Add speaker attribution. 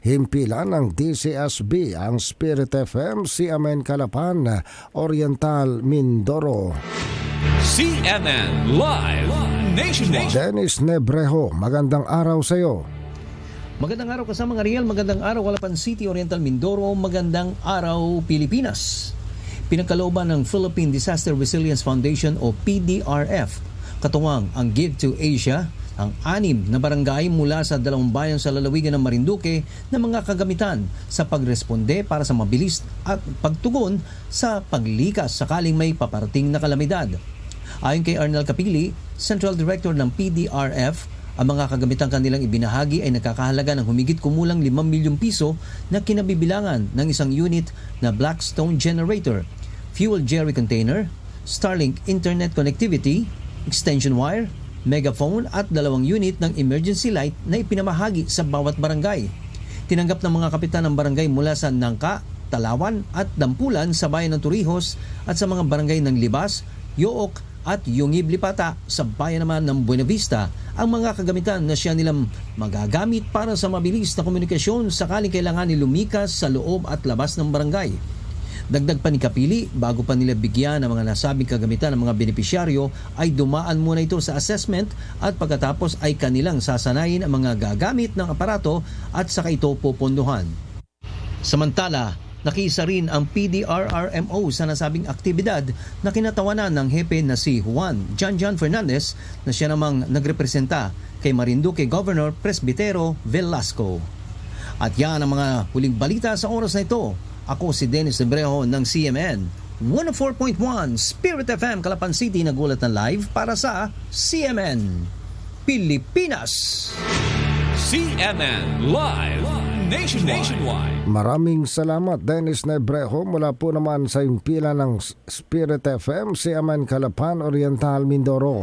Speaker 1: Himpilan ng DCSB ang Spirit FM si Amen Calapan, Oriental Mindoro.
Speaker 2: CNN Live Nationwide.
Speaker 1: Dennis Nebreho, magandang araw sa iyo.
Speaker 3: Magandang araw kasama nga Riel, magandang araw Calapan City, Oriental Mindoro, magandang araw Pilipinas. Pinagkalooban ng Philippine Disaster Resilience Foundation o PDRF, katuwang ang Give to Asia, ang anim na barangay mula sa dalawang bayan sa lalawigan ng Marinduque na mga kagamitan sa pagresponde para sa mabilis at pagtugon sa paglikas sakaling may paparating na kalamidad. Ayon kay Arnel Capili, Central Director ng PDRF, ang mga kagamitang kanilang ibinahagi ay nakakahalaga ng humigit kumulang 5 milyong piso na kinabibilangan ng isang unit na Blackstone generator, fuel jerry container, Starlink internet connectivity, extension wire, megaphone at dalawang unit ng emergency light na ipinamahagi sa bawat barangay. Tinanggap ng mga kapitan ng barangay mula sa Nangka, Talawan at Dampulan sa bayan ng Torrijos at sa mga barangay ng Libas, Yook at Yungib Lipata sa bayan naman ng Buena Vista ang mga kagamitan na siya nilang magagamit para sa mabilis na komunikasyon sakaling kailangan ni lumikas sa loob at labas ng barangay. Dagdag pa ni Kapili, bago pa nila bigyan ng mga nasabing kagamitan ng mga benepisyaryo ay dumaan muna ito sa assessment at pagkatapos ay kanilang sasanayin ang mga gagamit ng aparato at saka ito pupunduhan. Samantala, nakiisa rin ang PDRRMO sa nasabing aktibidad na kinatawanan ng hepe na si Juan Janjan Fernandez na siya namang nagrepresenta kay Marinduque Governor Presbitero Velasco. At yan ang mga huling balita sa oras na ito. Ako si Dennis Lebrejo ng CMN. 104.1 Spirit FM Calapan City nagulat na live para sa CMN Pilipinas.
Speaker 2: CNN Live Nationwide.
Speaker 1: Maraming salamat Dennis Nebreho mula po naman sa impila ng Spirit FM Amen Calapan, Oriental Mindoro.